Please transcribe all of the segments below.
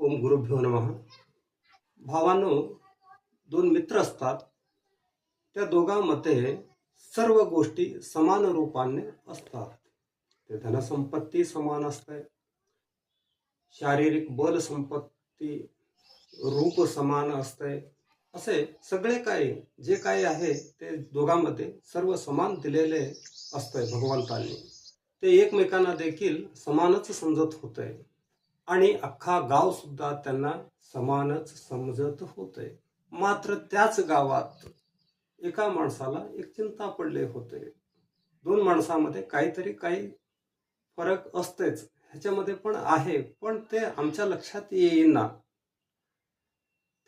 ओम गुरुभ्यो नम. भावानो दोन मित्र असतात. त्या दोघांमध्ये सर्व गोष्टी समान रूपाने असतात. ते धनसंपत्ती समान असते. शारीरिक बल संपत्ती रूप समान असते. असे सगळे काही जे काही आहे ते दोघांमध्ये सर्व समान दिलेले असतंय भगवंतांनी. ते एकमेकांना देखील समानच समजत होते. आणि अख्खा गाव सुद्धा त्यांना समानच समजत होते मात्र त्याच गावात एका माणसाला एक चिंता पडले होते. दोन माणसामध्ये काहीतरी काही फरक असतेच. ह्याच्यामध्ये पण आहे पण ते आमच्या लक्षात येईना.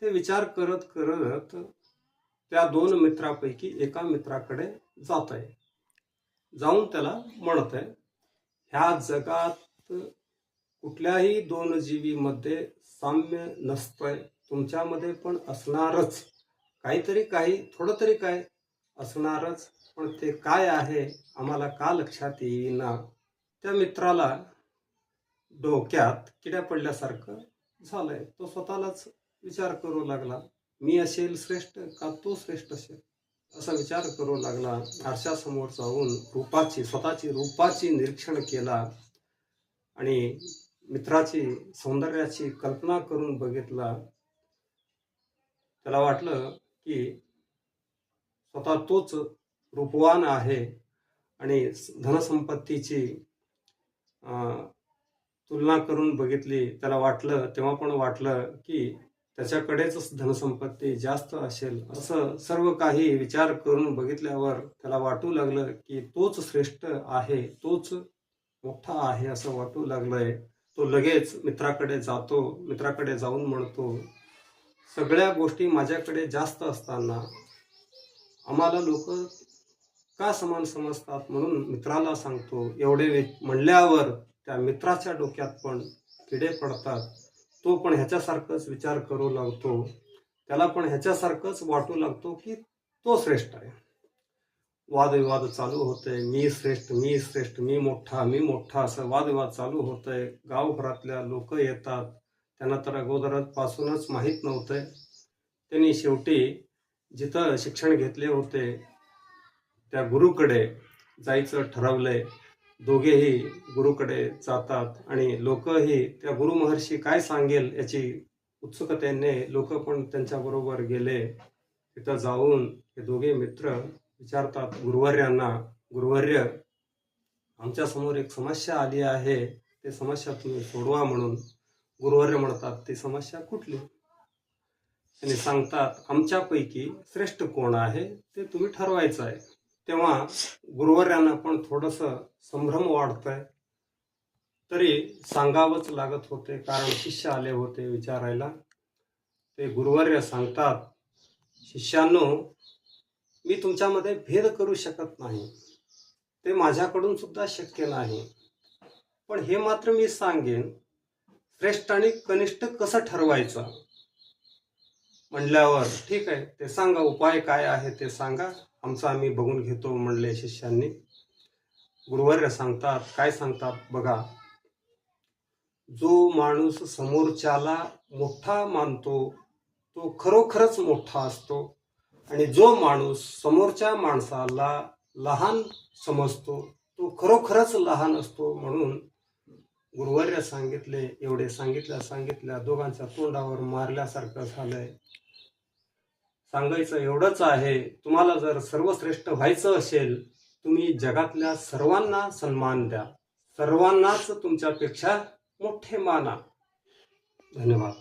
ते विचार करत करत त्या दोन मित्रापैकी एका मित्राकडे जात आहे जाऊन त्याला म्हणत आहे ह्या जगात कुठल्याही दोन जीवीमध्ये साम्य नसतंय. तुमच्यामध्ये पण असणारच. काहीतरी काही थोडं तरी काय असणारच. पण ते काय आहे आम्हाला का लक्षात येईना? त्या मित्राला डोक्यात किड्या पडल्यासारखं झालंय. तो स्वतःलाच विचार करू लागला मी असेल श्रेष्ठ का तो श्रेष्ठ असेल? असा विचार करू लागला. आरशासमोर जाऊन रूपाची स्वतःची रूपाची निरीक्षण केला. आणि मित्राची सौंदर्याची कल्पना करून बघितला त्याला वाटलं की स्वतः तोच रूपवान आहे आणि धनसंपत्तीची तुलना करून बघितली. त्याला वाटलं तेव्हा पण वाटलं की त्याच्याकडेच धनसंपत्ती जास्त असेल. असं सर्व काही विचार करून बघितल्यावर त्याला वाटू लागलं की तोच श्रेष्ठ आहे तोच मोठा आहे असं वाटू लागलंय. तो लगेच मित्राकडे जातो मित्राकडे जाऊन म्हणतो सगळ्या गोष्टी माझ्याकडे जास्त असताना आम्हाला लोक का समान समजतात? म्हणून मित्राला सांगतो एवढे वे- म्हणल्यावर त्या मित्राच्या डोक्यात पण किडे पडतात. तो पण ह्याच्यासारखंच विचार करू लागतो. त्याला पण ह्याच्यासारखंच वाटू लागतो की तो श्रेष्ठ आहे. वादविवाद चालू होते मी श्रेष्ठ मी श्रेष्ठ मी मोठा मी मोठा असं वादविवाद चालू होतंय. गावभरातल्या लोक येतात. त्यांना तर अगोदरच पासूनच माहीत नव्हतं त्यांनी शेवटी जिथं शिक्षण घेतले होते त्या गुरुकडे जायचं ठरवलंय. दोघेही गुरुकडे जातात आणि लोकही त्या गुरु महर्षी काय सांगेल याची उत्सुकतेने लोक पण त्यांच्याबरोबर गेले. तिथं जाऊन हे दोघे मित्र विचारतात गुरुवर्यांना गुरुवर्य आमच्यासमोर एक समस्या आली आहे ते समस्या तुम्ही सोडवा म्हणून गुरुवर्य म्हणतात ती समस्या कुठली? आणि सांगतात आमच्यापैकी श्रेष्ठ कोण आहे ते तुम्ही ठरवायचं आहे. तेव्हा गुरुवर्यांना पण थोडस संभ्रम वाढतंय. तरी सांगावंच लागत होते कारण शिष्य आले होते विचारायला. ते गुरुवर्य सांगतात शिष्यांनो मी तुमच्यामध्ये भेद करू शकत नाही. ते माझ्याकडून सुद्धा शक्य नाही. पण हे मात्र मी सांगेन श्रेष्ठ आणि कनिष्ठ कसं ठरवायचं? म्हणल्यावर ठीक आहे ते सांगा उपाय काय आहे ते सांगा. आमचं आम्ही बघून घेतो म्हणले शिष्यांनी. गुरुवर्य सांगतात काय सांगतात बघा. जो माणूस समोरच्याला मोठा मानतो तो खरोखरच मोठा असतो. आणि जो माणूस समोरच्या माणसाला लहान समजतो तो खरोखरच लहान असतो म्हणून गुरुवार्य सांगितले एवढे सांगितल्या सांगितल्या दोघांच्या तोंडावर मारल्यासारखं झालंय. सांगायचं एवढंच आहे तुम्हाला जर सर्वश्रेष्ठ व्हायचं असेल तुम्ही जगातल्या सर्वांना सन्मान द्या. सर्वांनाच तुमच्यापेक्षा मोठे माना. धन्यवाद.